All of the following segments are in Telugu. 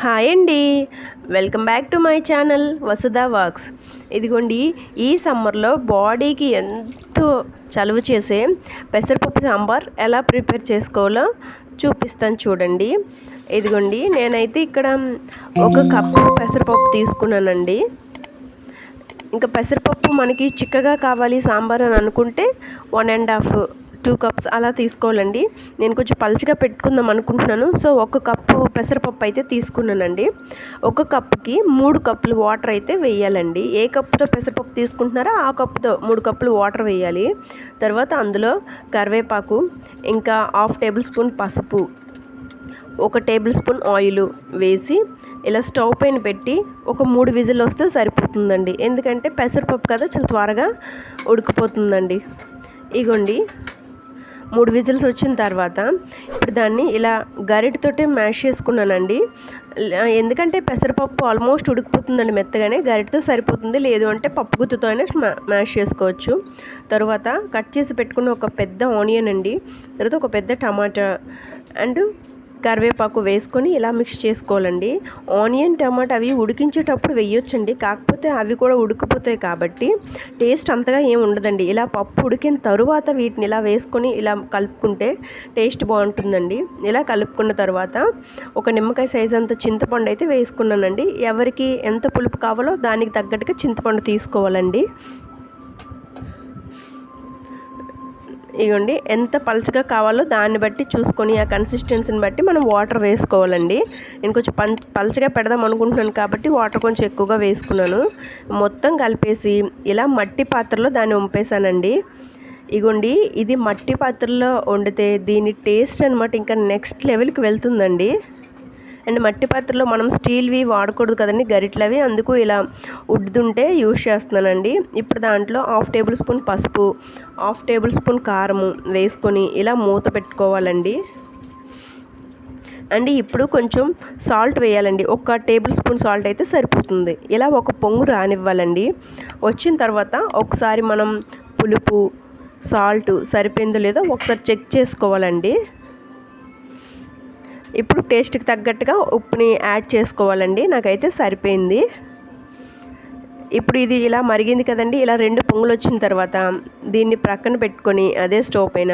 హాయ్ అండి. Welcome back to my channel Vasudha Vox. ఇదిగోండి ఈ సమ్మర్లో బాడీకి ఎంతో చలువ చేసే పెసరపప్పు సాంబార్ ఎలా ప్రిపేర్ చేసుకోవాలో చూపిస్తాను చూడండి. ఇదిగోండి నేనైతే ఇక్కడ ఒక కప్పు పెసరపప్పు తీసుకున్నానండి. ఇంకా పెసరపప్పు మనకి చిక్కగా కావాలి సాంబార్ అని అనుకుంటే one and half two cups అలా తీసుకోవాలండి. నేను కొంచెం పలుచగా పెట్టుకుందాం అనుకుంటున్నాను. సో ఒక కప్పు పెసరపప్పు అయితే తీసుకున్నానండి. ఒక కప్పుకి మూడు కప్పులు వాటర్ అయితే వేయాలండి. ఏ కప్పుతో పెసరపప్పు తీసుకుంటున్నారో ఆ కప్పుతో మూడు కప్పులు వాటర్ వేయాలి. తర్వాత అందులో కరివేపాకు ఇంకా హాఫ్ టేబుల్ స్పూన్ పసుపు ఒక టేబుల్ స్పూన్ ఆయిల్ వేసి ఇలా స్టవ్ పైన పెట్టి ఒక మూడు విజిల్ వస్తే సరిపోతుందండి. ఎందుకంటే పెసరపప్పు కదా చాలా త్వరగా ఉడికిపోతుందండి. ఇగోండి. మూడు విజిల్స్ వచ్చిన తర్వాత ఇప్పుడు దాన్ని ఇలా గరిటతోటి మ్యాష్ చేసుకున్నానండి. ఎందుకంటే పెసరపప్పు ఆల్మోస్ట్ ఉడికిపోతుందండి మెత్తగానే గరిటతో సరిపోతుంది. లేదు అంటే పప్పు గుత్తుతో అయినా మ్యాష్ చేసుకోవచ్చు. తర్వాత కట్ చేసి పెట్టుకున్న ఒక పెద్ద ఆనియన్ అండి. తర్వాత ఒక పెద్ద టమాటా అండ్ కరివేపాకు వేసుకొని ఇలా మిక్స్ చేసుకోవాలండి. ఆనియన్ టమాటా అవి ఉడికించేటప్పుడు వేయొచ్చండి. కాకపోతే అవి కూడా ఉడికిపోతాయి కాబట్టి టేస్ట్ అంతగా ఏమి ఉండదండి. ఇలా పప్పు ఉడికిన తరువాత వీటిని ఇలా వేసుకొని ఇలా కలుపుకుంటే టేస్ట్ బాగుంటుందండి. ఇలా కలుపుకున్న తర్వాత ఒక నిమ్మకాయ సైజ్ అంత చింతపండు అయితే వేసుకున్నానండి. ఎవరికి ఎంత పులుపు కావాలో దానికి తగ్గట్టుగా చింతపండు తీసుకోవాలండి. ఇగోండి ఎంత పలుచగా కావాలో దాన్ని బట్టి చూసుకొని ఆ కన్సిస్టెన్సీని బట్టి మనం వాటర్ వేసుకోవాలండి. నేను కొంచెం పం పలుచగా పెడదాం అనుకుంటున్నాను కాబట్టి వాటర్ కొంచెం ఎక్కువగా వేసుకున్నాను. మొత్తం కలిపేసి ఇలా మట్టి పాత్రలో దాన్ని వంపేశానండి ఇగోండి ఇది మట్టి పాత్రలో వండితే దీని టేస్ట్ అనమాట ఇంకా నెక్స్ట్ లెవెల్కి వెళ్తుందండి. అండ్ మట్టి పాత్రలో మనం స్టీల్వి వాడకూడదు కదండి గరిట్లవి. అందుకు ఇలా ఉడ్డుతుంటే యూజ్ చేస్తున్నానండి. ఇప్పుడు దాంట్లో హాఫ్ టేబుల్ స్పూన్ పసుపు హాఫ్ టేబుల్ స్పూన్ కారము వేసుకొని ఇలా మూత పెట్టుకోవాలండి. అండ్ ఇప్పుడు కొంచెం సాల్ట్ వేయాలండి. ఒక టేబుల్ స్పూన్ సాల్ట్ అయితే సరిపోతుంది. ఇలా ఒక పొంగు రానివ్వాలండి. వచ్చిన తర్వాత ఒకసారి మనం పులుపు సాల్ట్ సరిపోయిందో లేదో ఒకసారి చెక్ చేసుకోవాలండి. ఇప్పుడు టేస్ట్కి తగ్గట్టుగా ఉప్పుని యాడ్ చేసుకోవాలండి. నాకైతే సరిపోయింది. ఇప్పుడు ఇది ఇలా మరిగింది కదండి. ఇలా రెండు పొంగులు వచ్చిన తర్వాత దీన్ని ప్రక్కన పెట్టుకొని అదే స్టవ్ పైన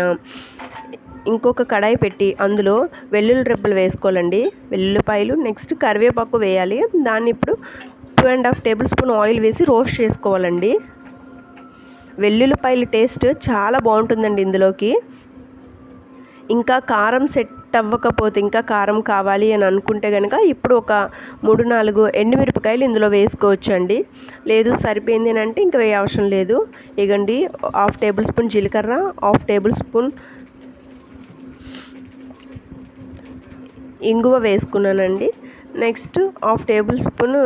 ఇంకొక కడాయి పెట్టి అందులో వెల్లుల్లి రెబ్బలు వేసుకోవాలండి. వెల్లుల్లిపాయలు నెక్స్ట్ కరివేపాకు వేయాలి. దాన్ని ఇప్పుడు two and half tablespoon oil వేసి రోస్ట్ చేసుకోవాలండి. వెల్లుల్లిపాయల టేస్ట్ చాలా బాగుంటుందండి ఇందులోకి. ఇంకా కారం సెట్ సెట్ అవ్వకపోతే ఇంకా కారం కావాలి అని అనుకుంటే కనుక ఇప్పుడు ఒక మూడు నాలుగు ఎండుమిరపకాయలు ఇందులో వేసుకోవచ్చు అండి లేదు సరిపోయింది అని అంటే ఇంకా వేయ అవసరం లేదు. ఇగండి హాఫ్ టేబుల్ స్పూన్ జీలకర్ర హాఫ్ టేబుల్ స్పూన్ ఇంగువ వేసుకున్నానండి. నెక్స్ట్ హాఫ్ టేబుల్ స్పూన్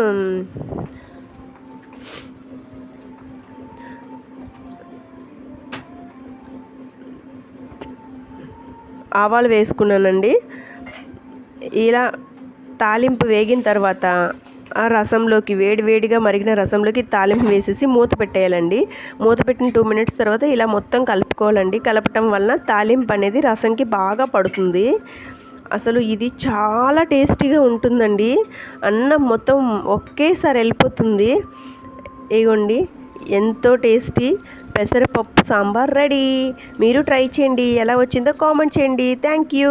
ఆవాలు వేసుకున్నానండి. ఇలా తాలింపు వేగిన తర్వాత ఆ రసంలోకి వేడి వేడిగా మరిగిన రసంలోకి తాలింపు వేసేసి మూత పెట్టేయాలండి. మూత పెట్టిన టూ మినిట్స్ తర్వాత ఇలా మొత్తం కలుపుకోవాలండి. కలపటం వలన తాలింపు అనేది రసంకి బాగా పడుతుంది. అసలు ఇది చాలా టేస్టీగా ఉంటుందండి. అన్నం మొత్తం ఒకేసారి వెళ్ళిపోతుంది. ఇగోండి ఎంతో టేస్టీ. పెసరపప్పు సాంబార్ రెడీ. మీరు ట్రై చేయండి. ఎలా వచ్చిందో కామెంట్ చేయండి. Thank you.